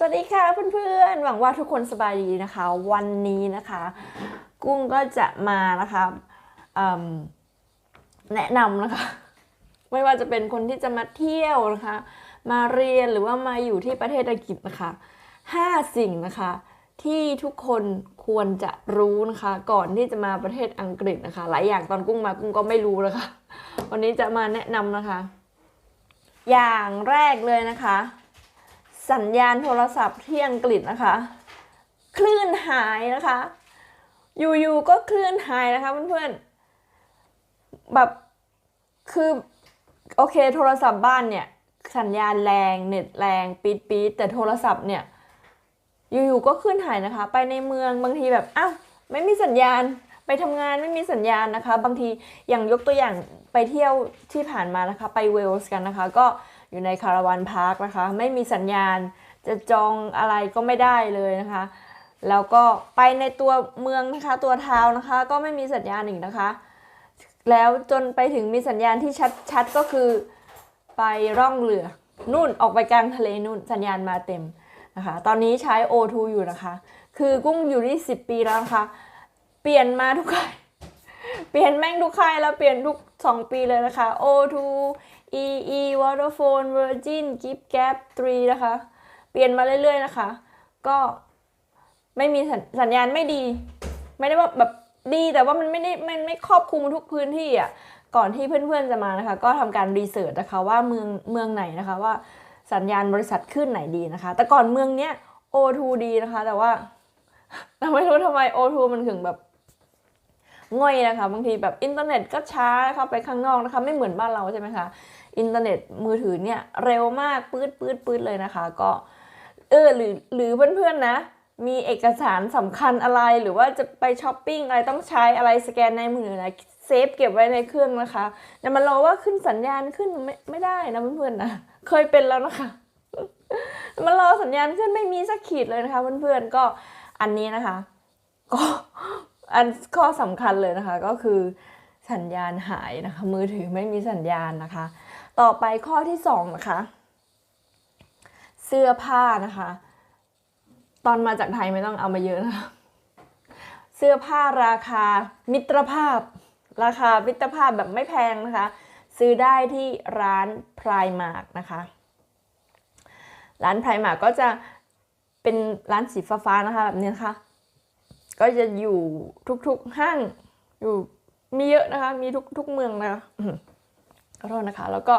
สวัสดีค่ะเพื่อนๆ หวังว่าทุกคนสบายดีนะคะ วันนี้นะคะ กุ้งก็จะมานะคะแนะนำนะคะ ไม่ว่าจะเป็นคนที่จะมาเที่ยวนะคะ มาเรียนหรือว่ามาอยู่ที่ประเทศอังกฤษนะคะห้าสิ่งนะคะ ที่ทุกคนควรจะรู้นะคะ ก่อนที่จะมาประเทศอังกฤษนะคะ หลายอย่างตอนกุ้งมากุ้งก็ไม่รู้นะคะ วันนี้จะมาแนะนำนะคะ อย่างแรกเลยนะคะ สัญญาณโทรศัพท์ที่อังกฤษนะคะ คลื่นหายนะคะ อยู่ๆก็คลื่นหายนะคะเพื่อนๆแบบคือโอเคโทรศัพท์บ้านเนี่ยสัญญาณแรงเน็ตแรงปี๊ดปี๊ดแต่โทรศัพท์เนี่ยอยู่ๆก็คลื่นหายนะคะ ไปในเมืองบางทีแบบอ้าวไม่มีสัญญาณไปทำงานไม่มีสัญญาณนะคะ บางทีอย่างยกตัวอย่างไปเที่ยวที่ผ่านมานะคะ ไปเวลส์กันนะคะ ก็ อยู่ในคาราวานพาร์คนะคะ ไม่มีสัญญาณจะจองอะไรก็ไม่ได้เลยนะคะ แล้วก็ไปในตัวเมืองนะคะ ตัวทาวนะคะ ก็ไม่มีสัญญาณอีกนะคะ แล้วจนไปถึงมีสัญญาณที่ชัดชัดก็คือไปร่องเรือนู่นออกไปกลางทะเลนู่นสัญญาณมาเต็มนะคะ ตอนนี้ใช้ O2 อยู่นะคะ คือกุ้งอยู่ที่ 10 ปีแล้วนะคะ เปลี่ยนมาทุกค่ายเปลี่ยนแม่งทุกค่ายแล้วเปลี่ยนทุก 2 ปีเลยนะคะ O2 EE Vodafone Virgin Gift Gap 3นะคะ เปลี่ยนมาเรื่อยๆนะคะ ก็ไม่มีสัญสญญาณไม่ดี ไม่ได้ว่าแบบดีแต่ว่ามันไม่ได้มันไม่ครอบคลุมทุกพื้นที่อะก่อนที่เพื่อนๆจะมานะคะ ก็ทำการรีเสิร์ชนะคะว่าเมืองเมืองไหนนะคะว่าสัญญาณบริษัทขึ้นไหนดีนะคะ แต่ก่อนเมืองเนี้ย O2 ดีนะคะ แต่ว่าเราไม่รู้ทำไม O2 มันถึงแบบง่อยนะคะบางทีแบบอินเทอร์เน็ตก็ช้านะคะไปข้างนอกนะคะ ไม่เหมือนบ้านเราใช่ไหมคะ อินเทอร์เน็ตมือถือเนี่ยเร็วมากปื๊ดปื๊ดปื๊ดเลยนะคะ ก็เออหรือหรือเพื่อนๆนะ มีเอกสารสำคัญอะไรหรือว่าจะไปช้อปปิ้งอะไรต้องใช้อะไรสแกนในมือถือนะเซฟเก็บไว้ในเครื่องนะคะแต่มันรอว่าขึ้นสัญญาณขึ้นไม่ไม่ได้นะเพื่อนๆนะเคยเป็นแล้วนะคะมันรอสัญญาณขึ้นไม่มีสักขีดเลยนะคะเพื่อนๆก็อันนี้นะคะ ก็อันข้อสำคัญเลยนะคะ ก็คือสัญญาณหายนะคะ มือถือไม่มีสัญญาณนะคะ ต่อไปข้อที่สองนะคะเสื้อผ้านะคะ ตอนมาจากไทยไม่ต้องเอามาเยอะนะคะเสื้อผ้าราคามิตรภาพ ราคามิตรภาพแบบไม่แพงนะคะ ซื้อได้ที่ร้านพรายมาร์กนะคะ ร้านพรายมาร์กก็จะเป็นร้านสีฟ้าๆนะคะแบบนี้นะคะ ก็จะอยู่ทุกๆห้างอยู่มีเยอะนะคะ มีทุกทุกเมืองนะคะ ขอโทษนะคะ แล้วก็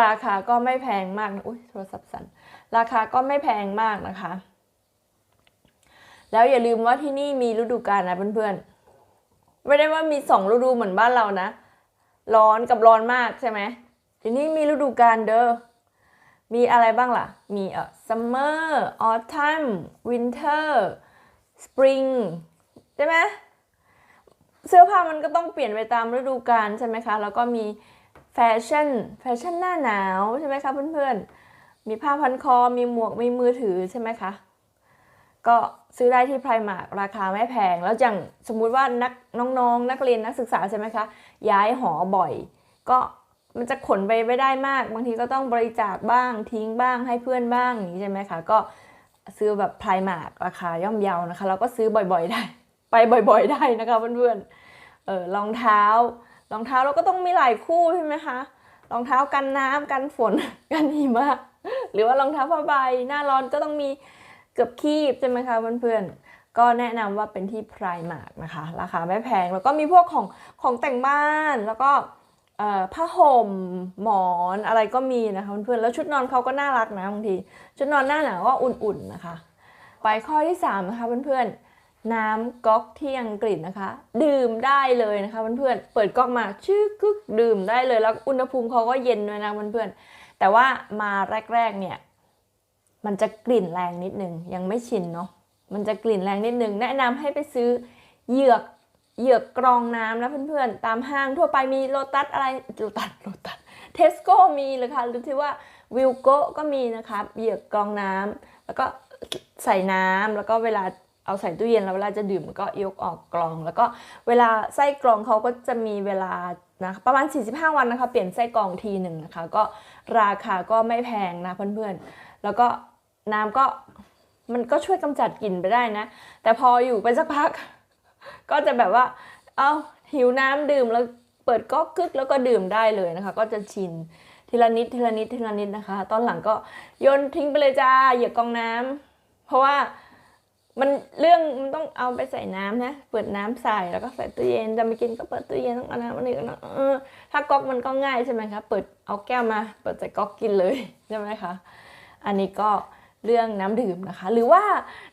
ราคาก็ไม่แพงมากอุ้ยโทรศัพท์สั่นราคาก็ไม่แพงมากนะคะ แล้วอย่าลืมว่าที่นี่มีฤดูกาลนะเพื่อนๆไม่ได้ว่ามีสองฤดูเหมือนบ้านเรานะ ร้อนกับร้อนมากใช่ไหมที่นี่มีฤดูกาลเด้อมีอะไรบ้างล่ะ มีเอ่อ summer autumn winter spring ใช่ไหมเสื้อผ้ามันก็ต้องเปลี่ยนไปตามฤดูกาลใช่ไหมคะ แล้วก็มี แฟชั่นแฟชั่นหน้าหนาวใช่ไหมคะเพื่อนๆ มีผ้าพันคอ มีหมวก มีมือถือใช่ไหมคะ ก็ซื้อได้ที่ไพรมาร์กราคาไม่แพง แล้วอย่างสมมุติว่านักน้องๆนักเรียนนักศึกษาใช่ไหมคะ ย้ายหอบ่อย ก็มันจะขนไปไม่ได้มาก บางทีก็ต้องบริจาคบ้างทิ้งบ้างให้เพื่อนบ้างอย่างนี้ใช่ไหมคะ ก็ซื้อแบบไพรมาร์กราคาย่อมเยาวนะคะ แล้วก็ซื้อบ่อยๆได้ ไปบ่อยๆได้นะคะเพื่อนๆ เออรองเท้า รองเท้าเราก็ต้องมีหลายคู่ใช่ไหมคะรองเท้ากันน้ำกันฝนกันหิมะหรือว่ารองเท้าผ้าใบหน้าร้อนก็ต้องมีเกือบคีบใช่ไหมคะเพื่อนๆก็แนะนำว่าเป็นที่พรายมาร์กนะคะ ราคาไม่แพงแล้วก็มีพวกของของแต่งบ้านแล้วก็ผ้าห่มหมอนอะไรก็มีนะคะเพื่อนๆแล้วชุดนอนเขาก็น่ารักนะบางที ชุดนอนหน้าหนาวก็อุ่นๆนะคะ ไปข้อที่3นะคะเพื่อนๆ น้ำก๊อกที่อังกฤษนะคะ ดื่มได้เลยนะคะเพื่อนๆเปิดก๊อกมาชื่อกึกดื่มได้เลยแล้วอุณหภูมิเขาก็เย็นด้วยนะเพื่อนๆแต่ว่ามาแรกๆเนี่ยมันจะกลิ่นแรงนิดนึงยังไม่ชินเนาะมันจะกลิ่นแรงนิดนึงแนะนำให้ไปซื้อเหยือกเหยือกกรองน้ำนะเพื่อนๆ ตามห้างทั่วไปมีโลตัสอะไรโลตัสโลตัสเทสโก้มีเลยค่ะหรือที่ว่าวิลโก้ก็มีนะคะเหยือกกรองน้ำแล้วก็ใส่น้ำแล้วก็เวลา เอาใส่ตู้เย็นแล้วเวลาจะดื่มก็ยกออกกรอง แล้วก็เวลาไส้กรองเขาก็จะมีเวลานะประมาณ 45 วันนะคะเปลี่ยนไส้กรองทีหนึ่งนะคะ ก็ราคาก็ไม่แพงนะเพื่อนๆ แล้วก็น้ำก็มันก็ช่วยกำจัดกลิ่นไปได้นะ แต่พออยู่ไปสักพัก ก็จะแบบว่า เอาหิวน้ำดื่มแล้วเปิดก๊อกกึกแล้วก็ดื่มได้เลยนะคะ ก็จะชินทีละนิดทีละนิดทีละนิดนะคะ ตอนหลังก็โยนทิ้งไปเลยจ้าอย่ากองน้ำเพราะว่า มันเรื่องมันต้องเอาไปใส่น้ำนะ เปิดน้ำใส่แล้วก็ใส่ตู้เย็นจะไม่กินก็เปิดตู้เย็นต้องเอาน้ำอันนี้ก็นะเออถ้าก๊อกมันก็ง่ายใช่ไหมคะเปิดเอาแก้วมา เปิดใส่ก๊อกกินเลยใช่ไหมคะอันนี้ก็เรื่องน้ำดื่มนะคะ หรือว่า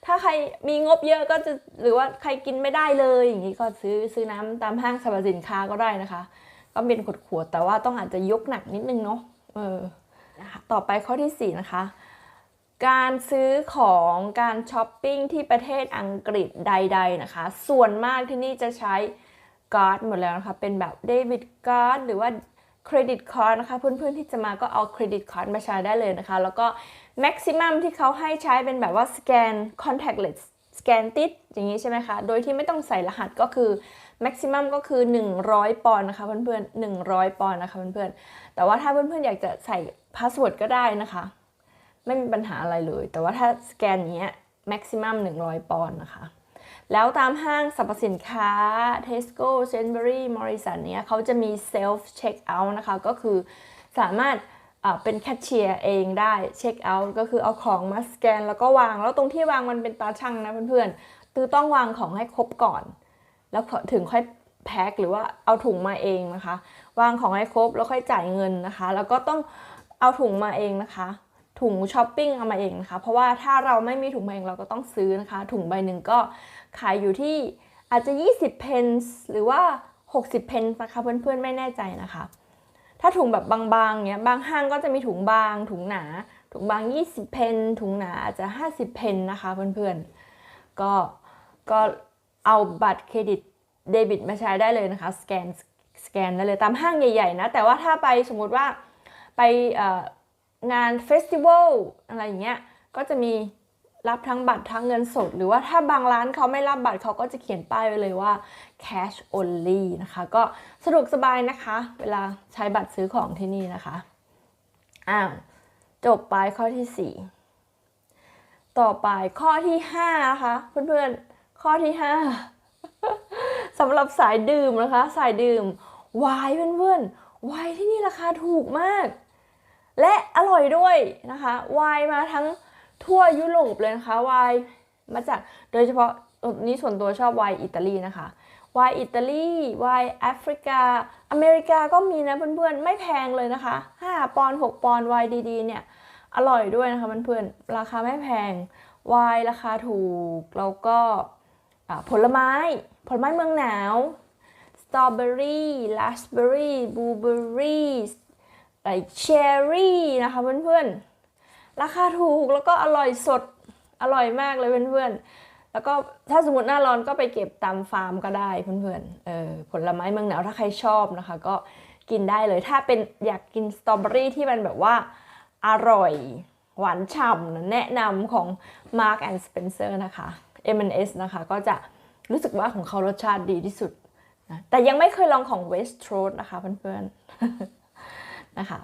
ถ้าใครมีงบเยอะก็จะหรือว่าใครกินไม่ได้เลยอย่างนี้ก็ซื้อซื้อน้ำตามห้างสรรพสินค้าก็ได้นะคะ ก็เป็นขวดๆแต่ว่าต้องอาจจะยกหนักนิดนึงเนาะเออนะคะต่อไปข้อที่4นะคะ การซื้อของการช้อปปิ้งที่ประเทศอังกฤษใด ๆนะคะ ส่วนมากที่นี่จะใช้การ์ดหมดแล้วนะคะ เป็นแบบเดบิตการ์ดหรือว่าเครดิตการ์ดนะคะเพื่อนๆที่จะมาก็เอาเครดิตการ์ดมาใช้ได้เลยนะคะ แล้วก็แม็กซิมัมที่เขาให้ใช้เป็นแบบว่าสแกน contactless สแกนติดอย่างนี้ใช่ไหมคะ โดยที่ไม่ต้องใส่รหัสก็คือแม็กซิมัมก็คือ 100 ปอนด์นะคะเพื่อนๆ100 ปอนด์นะคะเพื่อนๆแต่ว่าถ้าเพื่อนๆอยากจะใส่พาสเวิร์ดก็ได้นะคะ ไม่มีปัญหาอะไรเลย แต่ว่าถ้าสแกนเนี้ยแม็กซิมัม100 ปอนด์นะคะ แล้วตามห้างสรรพสินค้า Tesco, Sainsbury, Morrison เนี้ยเขาจะมี self check out นะคะ ก็คือสามารถเป็นแคชเชียร์เองได้เช็คเอาท์ก็คือเอาของมาสแกนแล้วก็วาง แล้วตรงที่วางมันเป็นตาช่างนะเพื่อนๆคือต้องวางของให้ครบก่อน แล้วถึงค่อยแพ็คหรือว่าเอาถุงมาเองนะคะ วางของให้ครบแล้วค่อยจ่ายเงินนะคะ แล้วก็ต้องเอาถุงมาเองนะคะ ถุงช้อปปิ้งเอามาเองนะคะเพราะว่าถ้าเราไม่มีถุงมาเองเราก็ต้องซื้อนะคะ ถุงใบหนึ่งก็ขายอยู่ที่อาจจะ 20 เพนส์หรือว่า 60 เพนส์นะคะเพื่อนๆไม่แน่ใจนะคะ ถ้าถุงแบบบางๆเนี้ยบางห้างก็จะมีถุงบาง ถุงหนา ถุงบาง 20 เพนถุงหนาอาจจะ 50 เพนนะคะเพื่อนๆก็ก็เอาบัตรเครดิตเดบิตมาใช้ได้เลยนะคะสแกนสแกนได้เลยตามห้างใหญ่ๆนะแต่ว่าถ้าไปสมมติว่าไปเอ่อ งานเฟสติวัลอะไรอย่างเงี้ยก็จะมีรับทั้งบัตรทั้งเงินสด หรือว่าถ้าบางร้านเขาไม่รับบัตรเขาก็จะเขียนป้ายไว้เลยว่า cash only นะคะ ก็สะดวกสบายนะคะ เวลาใช้บัตรซื้อของที่นี่นะคะอ้าวจบไปข้อที่ 4 ต่อไปข้อที่5นะคะเพื่อนๆข้อที่ 5สำหรับสายดื่มนะคะ สายดื่มไวน์เพื่อนๆไวน์ที่นี่ราคาถูกมาก และอร่อยด้วยนะคะไวน์มาทั้งทั่วยุโรปเลยนะคะไวน์มาจากโดยเฉพาะนี้ส่วนตัวชอบไวน์อิตาลีนะคะไวน์อิตาลีไวน์แอฟริกา อเมริกาก็มีนะเพื่อนๆ ไม่แพงเลยนะคะ 5 ปอนด์6ปอนด์ไวน์ดีๆ เนี่ย อร่อยด้วยนะคะเพื่อนๆ ราคาไม่แพงไวน์ราคาถูก แล้วก็ผลไม้ ผลไม้เมืองหนาว สตรอเบอรี่ ราสเบอรี่ บลูเบอรี่ ไอเชอร์รี่นะคะเพื่อนๆ ราคาถูกแล้วก็อร่อยสดอร่อยมากเลยเพื่อนๆ แล้วก็ถ้าสมมติหน้าร้อนก็ไปเก็บตามฟาร์มก็ได้เพื่อนๆเออผลไม้เมืองหนาวถ้าใครชอบนะคะ ก็กินได้เลยถ้าเป็นอยากกินสตรอเบอรี่ที่มันแบบว่าอร่อยหวานฉ่ำแนะนำของ Mark and Spencer นะคะ M&S นะคะ ก็จะรู้สึกว่าของเขารสชาติดีที่สุดนะแต่ยังไม่เคยลองของ Waitrose นะคะเพื่อนๆ นะคะ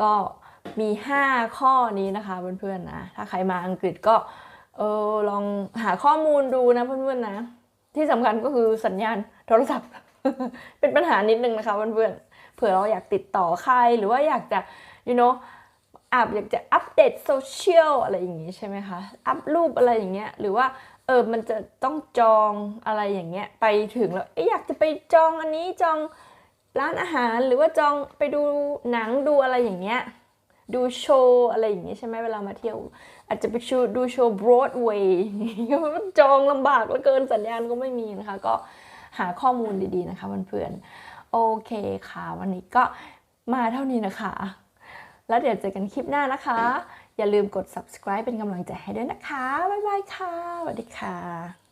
ก็มี 5 ข้อนี้นะคะเพื่อนๆนะ ถ้าใครมาอังกฤษก็เออลองหาข้อมูลดูนะเพื่อนๆนะ ที่สำคัญก็คือสัญญาณโทรศัพท์ เป็นปัญหานิดนึงนะคะเพื่อนๆเผื่อเราอยากติดต่อใครหรือว่าอยากจะ you know อาบอยากจะอัปเดตโซเชียลอะไรอย่างนี้ใช่ไหมคะ อัพรูปอะไรอย่างเงี้ยหรือว่าเออมันจะต้องจองอะไรอย่างเงี้ยไปถึงแล้วอยากจะไปจองอันนี้จอง ร้านอาหารหรือว่าจองไปดูหนังดูอะไรอย่างเงี้ยดูโชว์อะไรอย่างเงี้ยใช่ไหมเวลามาเที่ยว อาจจะไปชูดูโชว์บรอดเวย์จองลำบากเหลือเกินสัญญาณก็ไม่มีนะคะ ก็หาข้อมูลดีๆนะคะเพื่อนๆโอเคค่ะ วันนี้ก็มาเท่านี้นะคะ แล้วเดี๋ยวเจอกันคลิปหน้านะคะ อย่าลืมกด subscribe เป็นกำลังใจให้ด้วยนะคะ บ๊ายบายค่ะสวัสดีค่ะ